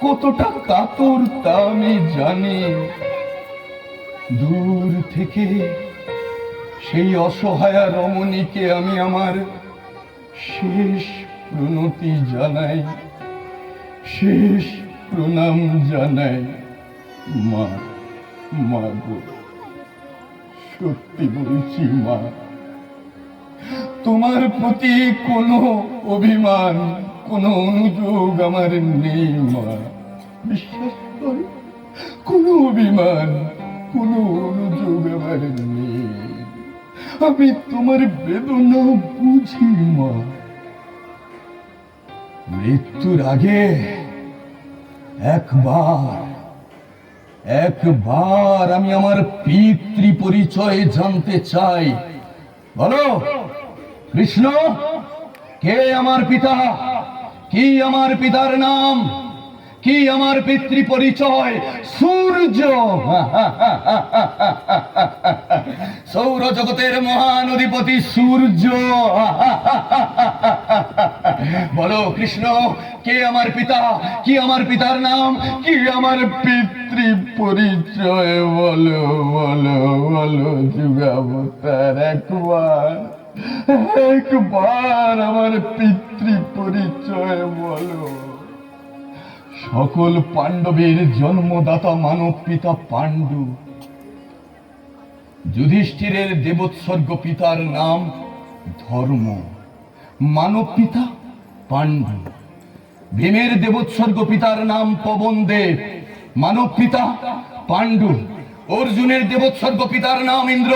কতটা কাতর তা আমি জানি। দূর থেকে সেই অসহায়া রমণীকে আমি আমার শেষ প্রণতি জানাই, শেষ প্রণাম জানাই, মা মা গো। সত্যি বলছি, মা। তোমার প্রতি কোনো অভিমান, কোনো অনুযোগ আমার নেই, মা। বিশ্বাস করো, কোনো অভিমান, কোনো অনুযোগ আমার নেই। আমি তোমার বেদনা বুঝি, মা। মৃত্যুর আগে একবার একবার আমি আমার পিতৃ পরিচয় জানতে চাই। বলো? কৃষ্ণ, কে আমার পিতা? কি আমার পিতার নাম? কি আমার পিতৃ পরিচয় সূর্য। সৌর জগতের মহান অধিপতি সূর্য। বলো, কৃষ্ণ, কে আমার পিতা? কি আমার পিতার নাম? কি আমার পিতৃ পরিচয় বলো বলো বলো, যুগাবতার একবার একবার আমার পিতৃ পরিচয় বলো। সকল পাণ্ডবের জন্মদাতা মানব পিতা পাণ্ডু। যুধিষ্ঠিরের দেবোৎসর্গ পিতার নাম ধর্ম। মানব পিতা পাণ্ডু। ভীমের দেবোৎসর্গ পিতার নাম পবন দেব মানব পিতা পাণ্ডু। অর্জুনের দেবোৎসর্গ পিতার নাম ইন্দ্র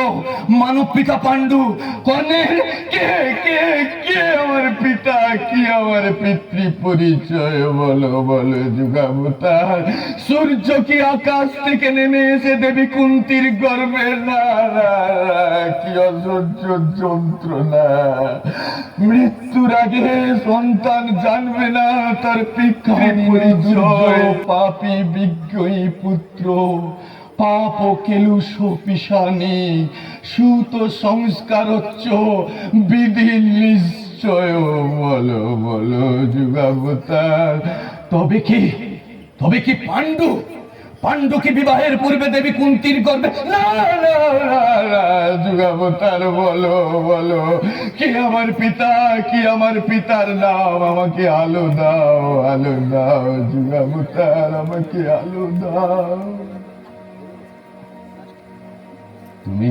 মানব পিতা পাণ্ডু। কর্ণের কে কে কে আমার পিতা? কি আমার পিতৃ পরিচয়? বলো বলো যুগাবতার। সূর্য কি আকাশ থেকে নেমে এসে দেবী কুন্তির গর্বে না কি অসহ্য যন্ত্রণা। মৃত্যুর আগে সন্তান জানবে না তার পিতৃ পরিচয়। পাপি বিজ্ঞই পুত্র। পাপ কেলুষ পিসানি সুত সংস্কার সংস্কারচ্চ বিধি নিশ্চয় বলো বলো যুগাবতার। তবে কি তবে কি পাণ্ডু পাণ্ডুকে বিবাহের পূর্বে দেবী কুন্তির না, না, যুগাবতার বলো বলো কি আমার পিতা কি আমার পিতার নাম আমাকে আলো দাও আলো দাও যুগাবতার আমাকে আলো দাও। তুমি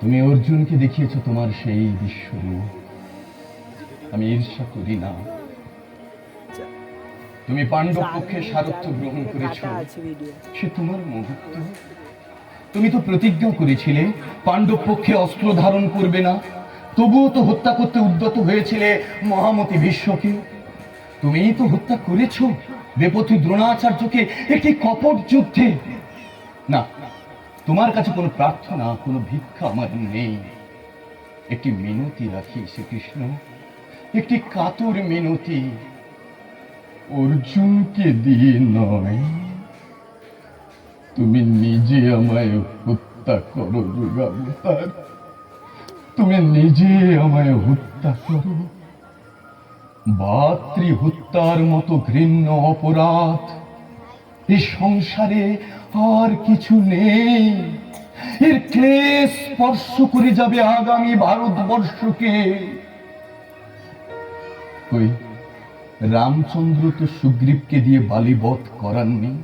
তুমি অর্জুনকে দেখিয়েছো তোমার সেই বিশ্বরূপ আমি ঈর্ষা করি না। তুমি পাণ্ডব পক্ষে সারথ্য গ্রহণ করেছ। সে তোমার মুহূর্ত তুমি তো প্রতিজ্ঞা করেছিলে পাণ্ডব পক্ষে অস্ত্র ধারণ করবে না। তবুও তো হত্যা করতে উদ্যত হয়েছিলে মহামতি ভীষ্মকে তুমিই তো হত্যা করেছ বেপথী দ্রোণাচার্যকে একটি কপট যুদ্ধে। না তোমার কাছে কোনো প্রার্থনা, কোনো ভিক্ষা আমার নেই। একটি মিনতি রাখি শ্রীকৃষ্ণ, একটি কাতর মিনতি। অর্জুনকে দিয়ে নয়, তুমি নিজে আমায় হত্যা করো যুগাবতার তুমি নিজে আমায় হত্যা করো। বাত্রি হত্যার মতো ঘৃণ্য অপরাধ এই সংসারে আর কিছু নেই। এর ক্লেশ স্পর্শ করে যাবে আগামী ভারতবর্ষকে। ওই রামচন্দ্র তো সুগ্রীবকে দিয়ে বালিবধ করাননি,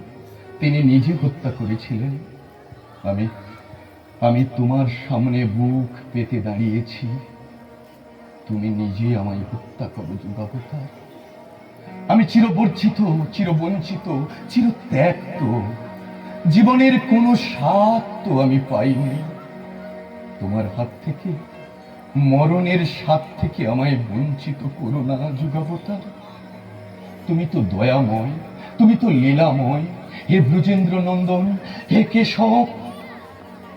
তিনি নিজে হত্যা করেছিলেন। আমি আমি তোমার সামনে বুক পেতে দাঁড়িয়েছি। তুমি নিজে আমায় হত্যা করো যুগাবতার আমি চিরবর্জিত চিরবঞ্চিত, চিরত্যাক্ত। জীবনের কোনো স্বাদ তো আমি পাইনি। তোমার হাত থেকে, মরণের স্বাদ থেকে আমায় বঞ্চিত করো না, যুগাবতার। তুমি তো দয়াময়, তুমি তো লীলাময়। হে ব্রজেন্দ্র নন্দন হে কেশব,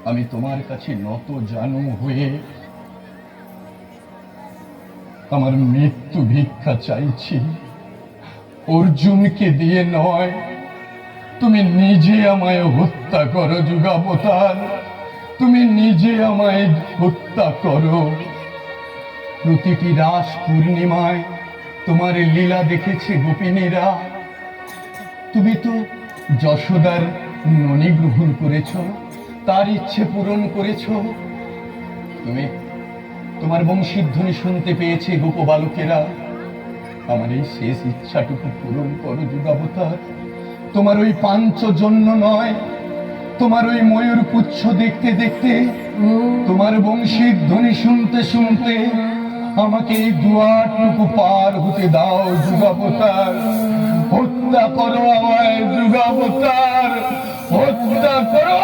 আমি তোমার কাছে নত জানু হয়ে আমার মৃত্যু ভিক্ষা চাইছি। অর্জুনকে দিয়ে নয়। তুমি নিজে আমায় হত্যা করো, যুগাবতার। তুমি নিজে আমায় হত্যা করো। প্রতিটি রাস পূর্ণিমায় তোমার লীলা দেখেছে গোপিনীরা। তুমি তো যশোদার ননি গ্রহণ করেছ, তার ইচ্ছে পূরণ করেছ। তুমি তোমার বংশীধ্বনি শুনতে পেয়েছে গোপ বালকেরা আমার এই শেষ ইচ্ছাটুকু পূরণ করো, যুগাবতার। তোমার ওই পাঞ্চজন্য নয়, তোমার ওই ময়ূর পুচ্ছ দেখতে দেখতে, তোমার বংশীর ধ্বনি শুনতে শুনতে আমাকে এই দুয়ারটুকু পার হতে দাও, যুগাবতার। হত্যা করো আমায়, যুগাবতার। হত্যা করো